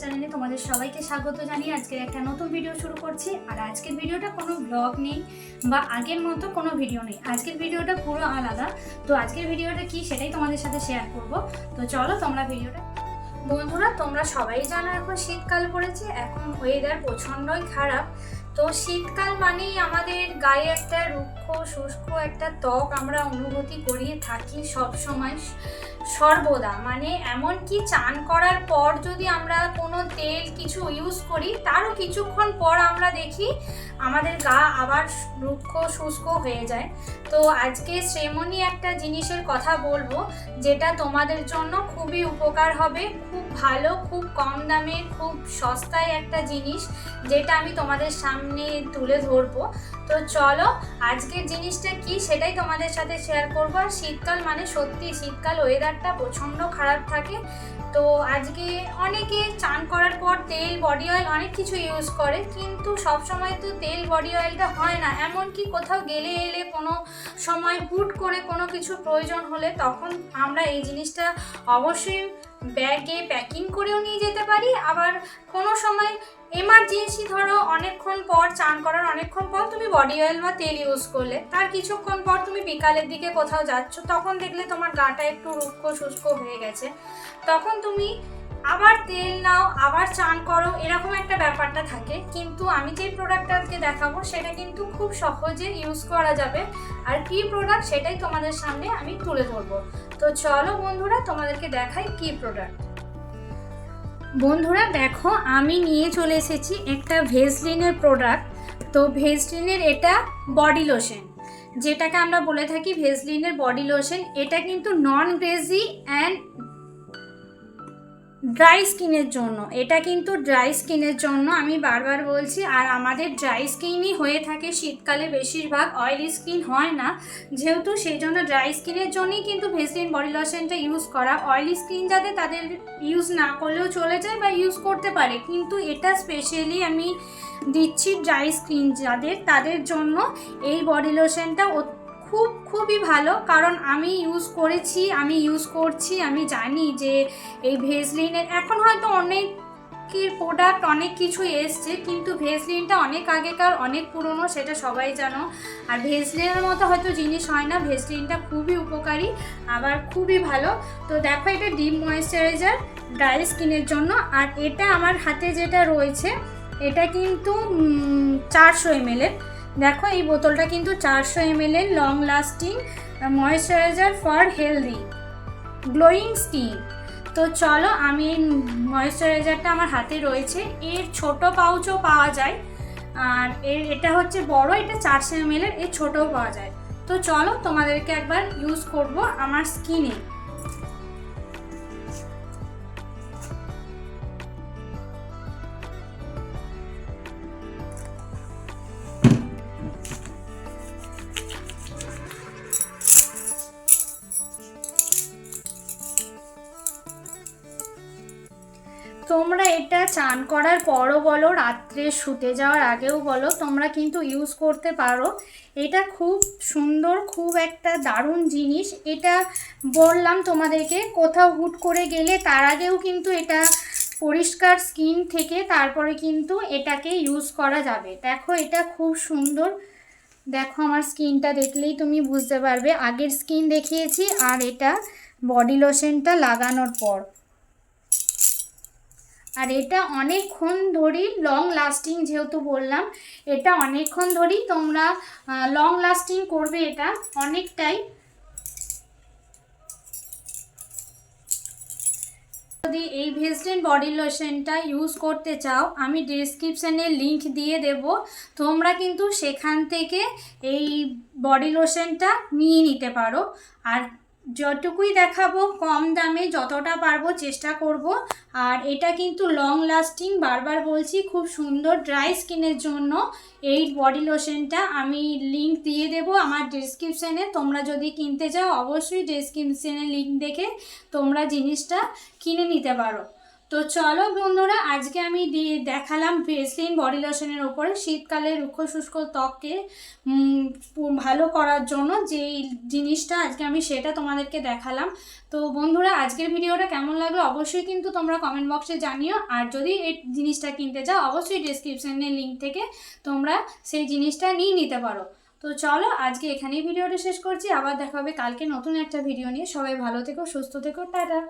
চ্যানেলে তোমাদের সবাইকে স্বাগত জানিয়ে আজকের একটা নতুন ভিডিও শুরু করছি। আর আজকের ভিডিওটা কোনো ব্লগ নেই বা আগের মতো কোনো ভিডিও নেই। আজকের ভিডিওটা পুরো আলাদা। তো আজকের ভিডিওটা কি সেটাই তোমাদের সাথে শেয়ার করব। তো চলো তোমরা ভিডিওটা বন্ধুরা, তোমরা সবাই জানো এখন শীতকাল পড়েছে, এখন ওয়েদার প্রচণ্ডই খারাপ। তো শীতকাল মানেই আমাদের গায়ে একটা রুক্ষ, শুষ্ক একটা ত্বক আমরা অনুভূতি করিয়ে থাকি সব সময় সর্বদা। মানে এমন কি চান করার পর যদি আমরা কোনো তেল কিছু ইউজ করি, তারও কিছুক্ষণ পর আমরা দেখি আমাদের গা আবার রুক্ষ, শুষ্ক হয়ে যায়। তো আজকে শ্রেমনি একটা জিনিসের কথা বলব, যেটা তোমাদের জন্য খুবই উপকার হবে, খুব ভালো, খুব কম দামে, খুব সস্তায় একটা জিনিস যেটা আমি তোমাদের সামনে তুলে ধরবো। তো চলো, আজকের জিনিসটা কি সেটাই তোমাদের সাথে শেয়ার করব। আর শীতকাল মানে সত্যি, শীতকাল ওয়েদারটা প্রচণ্ড খারাপ থাকে। তো আজকে অনেকে চান করার পর তেল বডি অয়েল অনেক কিছু ইউজ করে, কিন্তু সবসময় তো তেল বডি অয়েলটা হয় না। এমনকি কোথাও গেলে এলে কোনো সময় হুট করে কোনো কিছু প্রয়োজন হলে তখন আমরা এই জিনিসটা অবশ্যই ব্যাগে প্যাকিং করেও নিয়ে যেতে পারি। আবার কোনো সময় এমার্জেন্সি ধরো অনেকক্ষণ পর চান করার অনেকক্ষণ পর তুমি বডি অয়েল বা তেল ইউজ করলে, তার কিছুক্ষণ পর তুমি বিকালের দিকে কোথাও যাচ্ছ, তখন দেখলে তোমার গাটা একটু রুক্ষ শুষ্ক হয়ে গেছে। তখন তুমি আবার তেল নাও, আবার চান করো, এরকম একটা ব্যাপারটা থাকে। কিন্তু আমি যে প্রোডাক্টটা আজকে দেখাবো, সেটা কিন্তু খুব সহজে ইউজ করা যাবে। আর কি প্রোডাক্ট সেটাই তোমাদের সামনে আমি তুলে ধরবো। তো চলো বন্ধুরা, তোমাদেরকে দেখাই কি প্রোডাক্ট বন্ধুরা, দেখো, আমি নিয়ে চলে এসেছি একটা ভেসলিনের প্রোডাক্ট তো ভেসলিনের এটা বডি লোশন যেটাকে আমরা বলে থাকি ভেসলিনের বডি লোশন এটা কিন্তু নন গ্রেজি অ্যান্ড ড্রাই স্কিনের জন্য। এটা কিন্তু ড্রাই স্কিনের জন্য আমি বারবার বলছি, আর আমাদের ড্রাই স্কিনই হয়ে থাকে শীতকালে বেশিরভাগ অয়েলি স্কিন হয় না। যেহেতু সেই জন্য ড্রাই স্কিনের জন্যই কিন্তু ভেসলিন বডি লোশনটা ইউজ করা। অয়েলি স্কিন যাতে তাদের ইউজ না করলেও চলে যায় বা ইউজ করতে পারে। কিন্তু এটা স্পেশালি আমি দিচ্ছি ড্রাই স্কিন যাদের, তাদের জন্য এই বডি লোশনটা খুব, খুবই ভালো। কারণ আমি ইউজ করেছি, আমি ইউজ করছি, আমি জানি যে এই ভেসলিনের এখন হয়তো অনেক প্রোডাক্ট অনেক কিছু এসছে, কিন্তু ভেসলিনটা অনেক আগেকার, অনেক পুরনো, সেটা সবাই জানো। আর ভেসলিনের মতো হয়তো জিনিস হয় না ভেসলিনটা খুবই উপকারী, আবার খুবই ভালো। তো দেখো এটা ডিপ ময়েশ্চারাইজার ড্রাই স্কিনের জন্য। আর এটা আমার হাতে যেটা রয়েছে, এটা কিন্তু চারশো এমএলের দেখো, এই বোতলটা কিন্তু চারশো এমএলের long lasting moisturiser for healthy glowing skin তো চলো, আমি এই ময়েশ্চারাইজারটা আমার হাতে রয়েছে। এর ছোট পাউচও পাওয়া যায়। আর এর, এটা হচ্ছে বড়, এটা চারশো এমএলের এর ছোটও পাওয়া যায়। তো চলো, তোমাদেরকে একবার ইউজ করব আমার স্কিনে তোমরা এটা চান করার পরও বলো, রাত্রে শুতে যাওয়ার আগেও বলো, তোমরা কিন্তু ইউজ করতে পারো। এটা খুব সুন্দর, খুব একটা দারুণ জিনিস। এটা বললাম তোমাদেরকে, কোথাও হুট করে গেলে তার আগেও কিন্তু এটা পরিষ্কার স্কিন থেকে তারপরে কিন্তু এটাকে ইউজ করা যাবে। দেখো, এটা খুব সুন্দর। দেখো, আমার স্কিনটা দেখলেই তুমি বুঝতে পারবে। আগের স্কিন দেখিয়েছি, আর এটা বডি লোশনটা লাগানোর পর। আর এটা অনেকক্ষণ ধরেই লং লাস্টিং যেহেতু বললাম, এটা অনেকক্ষণ ধরেই তোমরা লং লাস্টিং করবে এটা অনেকটাই। যদি এই ভেসলিন বডি লোশনটা ইউজ করতে চাও, আমি ডিসক্রিপশানে লিংক দিয়ে দেব। তোমরা কিন্তু সেখান থেকে এই বডি লোশনটা নিয়ে নিতে পারো। আর যতটুকুই দেখাবো, কম দামে যতটা পারব চেষ্টা করব। আর এটা কিন্তু লং লাস্টিং বারবার বলছি, খুব সুন্দর ড্রাই স্কিনের জন্য। এই বডি লোশনটা আমি লিংক দিয়ে দেব আমার ডিসক্রিপশানে তোমরা যদি কিনতে চাও, অবশ্যই ডিসক্রিপশানে লিংক দেখে তোমরা জিনিসটা কিনে নিতে পারো। তো চলো বন্ধুরা, আজকে আমি দেখালাম ভেসলিন বডি লোশনের ওপরে শীতকালে রুক্ষ শুষ্ক ত্বককে ভালো করার জন্য যেই জিনিসটা আজকে আমি সেটা তোমাদেরকে দেখালাম। তো বন্ধুরা, আজকের ভিডিওটা কেমন লাগল অবশ্যই কিন্তু তোমরা কমেন্ট বক্সে জানিও। আর যদি এই জিনিসটা কিনতে চাও, অবশ্যই ডিসক্রিপশনের লিঙ্ক থেকে তোমরা সেই জিনিসটা নিয়ে নিতে পারো। তো চলো, আজকে এখানেই ভিডিওটা শেষ করছি। আবার দেখা হবে কালকে নতুন একটা ভিডিও নিয়ে। সবাই ভালো থেকো, সুস্থ থেকো, টাটা।